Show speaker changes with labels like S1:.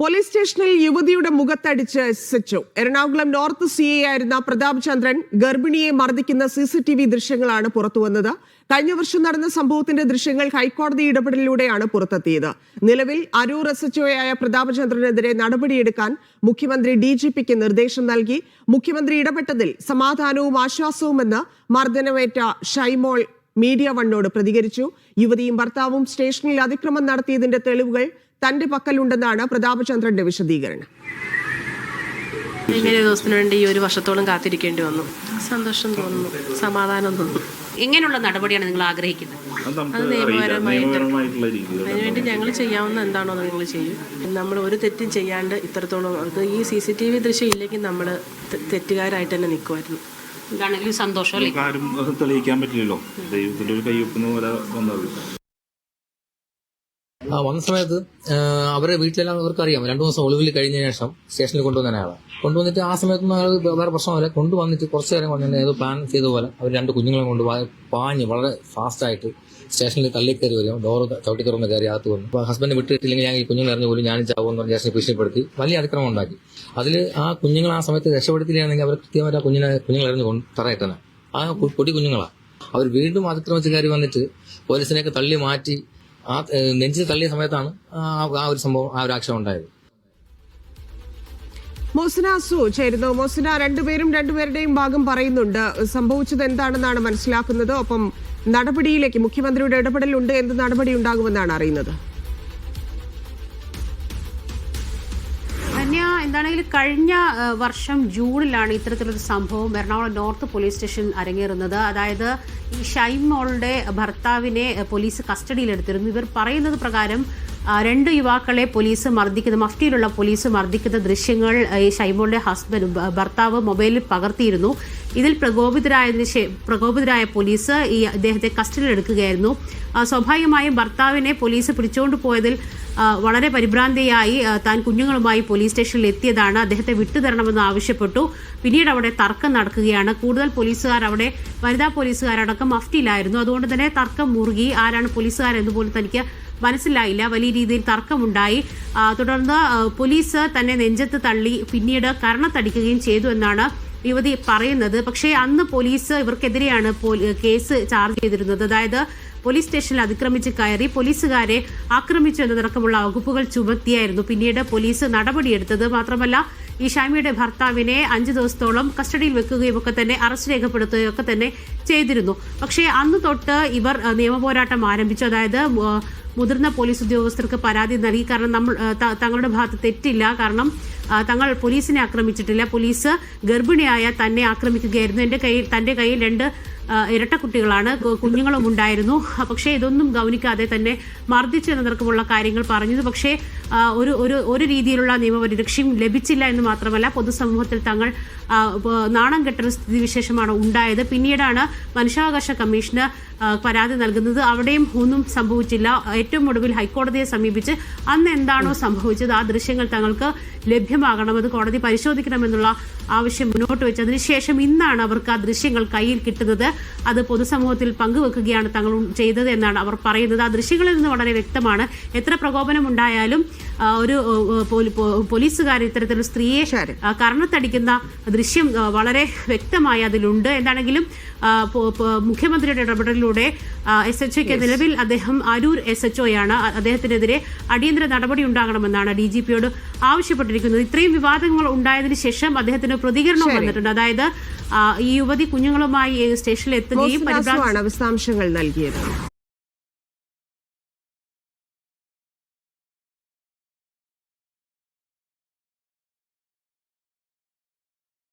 S1: Police സ്റ്റേഷനിൽ യുവതിയുടെ മുഖത്തടിച്ച് S H Ernakulam north C I ആയിരുന്ന പ്രതാപ് ചന്ദ്രൻ ഗർഭിണിയെ മർദ്ദിക്കുന്ന സി സി ടി വി ദൃശ്യങ്ങളാണ് പുറത്തുവന്നത് കഴിഞ്ഞ വർഷം നടന്ന സംഭവത്തിന്റെ ദൃശ്യങ്ങൾ ഹൈക്കോടതി ഇടപെടലിലൂടെയാണ് പുറത്തെത്തിയത്. നിലവിൽ അരൂർ എസ് എച്ച് ഒയായ പ്രതാപചന്ദ്രനെതിരെ നടപടിയെടുക്കാൻ മുഖ്യമന്ത്രി ഡി ജി പിക്ക് നിർദ്ദേശം നൽകി. മുഖ്യമന്ത്രി ഇടപെട്ടതിൽ സമാധാനവും ആശ്വാസവുമെന്ന് മർദ്ദനമേറ്റ ഷൈമോൾ മീഡിയ വണ്ണോട് പ്രതികരിച്ചു. യുവതിയും ഭർത്താവും സ്റ്റേഷനിൽ അതിക്രമം നടത്തിയതിന്റെ തെളിവുകൾ തന്റെ പക്കലുണ്ടെന്നാണ് പ്രതാപചന്ദ്രന്റെ വിശദീകരണം.
S2: ഇങ്ങനെ ദിവസത്തിന് വേണ്ടി ഈ ഒരു വർഷത്തോളം കാത്തിരിക്കേണ്ടി വന്നു? സന്തോഷം തോന്നുന്നു. സമാധാനം തോന്നുന്നു.
S3: എങ്ങനെയുള്ള നടപടിയാണ് നിങ്ങൾ ആഗ്രഹിക്കുന്നത്?
S4: അത്
S2: നിയമപരമായിട്ട് അതിനുവേണ്ടി ഞങ്ങൾ ചെയ്യാവുന്ന എന്താണോ അത് നിങ്ങൾ ചെയ്യും. നമ്മൾ ഒരു തെറ്റും ചെയ്യാണ്ട് ഇത്രത്തോളം അത് ഈ സി സി ടി വി ദൃശ്യം ഇല്ലെങ്കിൽ നമ്മൾ തെറ്റുകാരായിട്ട് തന്നെ നിൽക്കുമായിരുന്നു.
S3: എന്താണെങ്കിലും സന്തോഷം
S4: ആരും തെളിയിക്കാൻ പറ്റില്ലല്ലോ. ദൈവത്തിന്റെ ഒരു കയ്യൊപ്പിന് പോലെ വന്നത്
S5: വന്ന സമയത്ത് അവരെ വീട്ടിലെല്ലാം അവർക്ക് അറിയാം രണ്ടു ദിവസം ഒളിവിൽ കഴിഞ്ഞ ശേഷം സ്റ്റേഷനിൽ കൊണ്ടുവന്ന ആളെ കൊണ്ടുവന്നിട്ട് ആ സമയത്തൊന്നും അയാൾ വേറെ പ്രശ്നമല്ല കൊണ്ടുവന്നിട്ട് കുറച്ച് നേരം കൊണ്ട് ഏതോ പ്ലാൻ ചെയ്ത പോലെ അവർ രണ്ട് കുഞ്ഞുങ്ങളെ കൊണ്ട് പാഞ്ഞ് വളരെ ഫാസ്റ്റ് ആയിട്ട് സ്റ്റേഷനിൽ തള്ളി കയറി വരും. ഡോർ ചവിട്ടി തുറന്ന് കയറി അകത്ത് വന്നു. അപ്പോൾ ഹസ്ബൻഡ് വിട്ടിട്ടില്ലെങ്കിൽ ഞാൻ ഈ കുഞ്ഞുങ്ങൾ അറിഞ്ഞു പോലും ഞാനും ചാവുമെന്ന് പറഞ്ഞ് ശേഷം ഭീഷണിപ്പെടുത്തി വലിയ അതിക്രമം ഉണ്ടാക്കി. അതിൽ ആ കുഞ്ഞുങ്ങൾ ആ സമയത്ത് രക്ഷപ്പെടുത്തിയില്ലാണെങ്കിൽ അവർ കൃത്യമായിട്ട് ആ കുഞ്ഞിനെ കുഞ്ഞുങ്ങൾ അറിഞ്ഞു കൊണ്ട് തറയിട്ടനെ ആ പൊടി കുഞ്ഞുങ്ങളാണ് അവർ വീണ്ടും അതിക്രമിച്ച് കയറി വന്നിട്ട് പോലീസിനെയൊക്കെ തള്ളി മാറ്റി ആ നെഞ്ചിൽ തള്ളിയ സമയത്താണ് ആ ഒരു സംഭവം ആ ഒരു ആക്ഷൻ ഉണ്ടായത്.
S1: മോസിന സു ചേരുന്നു. മോസിന രണ്ടുപേരും രണ്ടുപേരുടെയും ഭാഗം പറയുന്നുണ്ട്. സംഭവിച്ചത് എന്താണെന്നാണ് മനസ്സിലാക്കുന്നത്. ഒപ്പം നടപടിയിലേക്ക് മുഖ്യമന്ത്രിയുടെ ഇടപെടലുണ്ട്. എന്ത് നടപടി ഉണ്ടാകുമെന്നാണ് അറിയുന്നത്?
S3: ധന്യ എന്താണെങ്കിലും കഴിഞ്ഞ വർഷം ജൂണിലാണ് ഇത്തരത്തിലൊരു സംഭവം എറണാകുളം നോർത്ത് പോലീസ് സ്റ്റേഷൻ അരങ്ങേറുന്നത്. അതായത് ഈ ഷൈമോളുടെ ഭർത്താവിനെ പോലീസ് കസ്റ്റഡിയിലെടുത്തിരുന്നു. ഇവർ പറയുന്നത് പ്രകാരം രണ്ട് യുവാക്കളെ പോലീസ് മർദ്ദിക്കുന്ന മഫ്റ്റിയിലുള്ള പോലീസ് മർദ്ദിക്കുന്ന ദൃശ്യങ്ങൾ ഈ ഷൈമോളുടെ ഹസ്ബൻഡ് ഭർത്താവ് മൊബൈലിൽ പകർത്തിയിരുന്നു. ഇതിൽ പ്രകോപിതരായതിനു പ്രകോപിതരായ പോലീസ് ഈ അദ്ദേഹത്തെ കസ്റ്റഡിയിലെടുക്കുകയായിരുന്നു. സ്വാഭാവികമായും ഭർത്താവിനെ പോലീസ് പിടിച്ചുകൊണ്ട് പോയതിൽ വളരെ പരിഭ്രാന്തിയായി താൻ കുഞ്ഞുങ്ങളുമായി പോലീസ് സ്റ്റേഷനിൽ എത്തിയതാണ്. അദ്ദേഹത്തെ വിട്ടുതരണമെന്ന് ആവശ്യപ്പെട്ടു. പിന്നീട് അവിടെ തർക്കം നടക്കുകയാണ്. കൂടുതൽ പോലീസുകാർ അവിടെ വനിതാ പോലീസുകാരടക്കം മഫ്റ്റിയിലായിരുന്നു അതുകൊണ്ട് തന്നെ തർക്കം മുറുകി. ആരാണ് പോലീസുകാരെന്ന് പോലും തനിക്ക് മനസ്സിലായില്ല. വലിയ രീതിയിൽ തർക്കമുണ്ടായി. തുടർന്ന് പോലീസ് തന്നെ നെഞ്ചത്ത് തള്ളി പിന്നീട് കരണത്തടിക്കുകയും ചെയ്തു എന്നാണ് യുവതി പറയുന്നത്. പക്ഷേ അന്ന് പോലീസ് ഇവർക്കെതിരെയാണ് കേസ് ചാർജ് ചെയ്തിരുന്നത്. അതായത് പോലീസ് സ്റ്റേഷനിൽ അതിക്രമിച്ച് കയറി പോലീസുകാരെ ആക്രമിച്ചു എന്നതടക്കമുള്ള വകുപ്പുകൾ ചുമത്തിയായിരുന്നു. പിന്നീട് പോലീസ് നടപടിയെടുത്തത് മാത്രമല്ല ഈ ഷാമിയുടെ ഭർത്താവിനെ അഞ്ചു ദിവസത്തോളം കസ്റ്റഡിയിൽ വെക്കുകയും ഒക്കെ തന്നെ അറസ്റ്റ് രേഖപ്പെടുത്തുകയും ഒക്കെ തന്നെ ചെയ്തിരുന്നു. പക്ഷേ അന്ന് തൊട്ട് ഇവർ നിയമപോരാട്ടം ആരംഭിച്ചു. അതായത് മുതിർന്ന പോലീസ് ഉദ്യോഗസ്ഥർക്ക് പരാതി നൽകി. കാരണം നമ്മൾ തങ്ങളുടെ ഭാഗത്ത് തെറ്റില്ല. കാരണം തങ്ങൾ പോലീസിനെ ആക്രമിച്ചിട്ടില്ല. പോലീസ് ഗർഭിണിയായ തന്നെ ആക്രമിക്കുകയായിരുന്നു. എന്റെ കയ്യിൽ തന്റെ കയ്യിൽ രണ്ട് ആ, ഇരട്ടക്കുട്ടികളാണ് കുഞ്ഞുങ്ങളും ഉണ്ടായിരുന്നു. പക്ഷേ ഇതൊന്നും ഗൗനിക്കാതെ തന്നെ മർദ്ദിച്ചു നിർക്കുമുള്ള കാര്യങ്ങൾ പറഞ്ഞത്. പക്ഷേ ഒരു ഒരു ഒരു രീതിയിലുള്ള നിയമപരിരക്ഷയും ലഭിച്ചില്ല എന്ന് മാത്രമല്ല പൊതുസമൂഹത്തിൽ തങ്ങൾ നാണം കെട്ടൊരു സ്ഥിതിവിശേഷമാണ് ഉണ്ടായത്. പിന്നീടാണ് മനുഷ്യാവകാശ കമ്മീഷന് പരാതി നൽകുന്നത്. അവിടെയും ഒന്നും സംഭവിച്ചില്ല. ഏറ്റവും ഒടുവിൽ ഹൈക്കോടതിയെ സമീപിച്ച് അന്ന് എന്താണോ സംഭവിച്ചത് ആ ദൃശ്യങ്ങൾ തങ്ങൾക്ക് ലഭ്യമാകണം അത് കോടതി പരിശോധിക്കണമെന്നുള്ള ആവശ്യം മുന്നോട്ട് വെച്ച് അതിനുശേഷം ഇന്നാണ് അവർക്ക് ആ ദൃശ്യങ്ങൾ കയ്യിൽ കിട്ടുന്നത്. അത് പൊതുസമൂഹത്തിൽ പങ്കുവെക്കുകയാണ് തങ്ങൾ ചെയ്തത് എന്നാണ് അവർ പറയുന്നത്. ആ ദൃശ്യങ്ങളിൽ നിന്ന് വളരെ വ്യക്തമാണ് എത്ര പ്രകോപനം ഉണ്ടായാലും ആ, ഒരു പോലീസുകാർ ഇത്തരത്തിലൊരു സ്ത്രീയെ കർണത്തടിക്കുന്ന ദൃശ്യം വളരെ വ്യക്തമായി അതിലുണ്ട്. എന്താണെങ്കിലും മുഖ്യമന്ത്രിയുടെ ഇടപെടലിലൂടെ എസ് എച്ച് ഒക്ക് നിലവിൽ അദ്ദേഹം അരൂർ എസ് എച്ച് ഒയാണ് അദ്ദേഹത്തിനെതിരെ അടിയന്തര നടപടി ഉണ്ടാകണമെന്നാണ് ഡി ജി പിയോട് ആവശ്യപ്പെട്ടിരിക്കുന്നത്. ഇത്രയും വിവാദങ്ങൾ ഉണ്ടായതിനു ശേഷം അദ്ദേഹത്തിന് പ്രതികരണം വന്നിട്ടുണ്ട്. അതായത് ഈ യുവതി കുഞ്ഞുങ്ങളുമായി സ്റ്റേഷനിൽ എത്തുകയും
S1: വിശദാംശങ്ങൾ നൽകിയത്.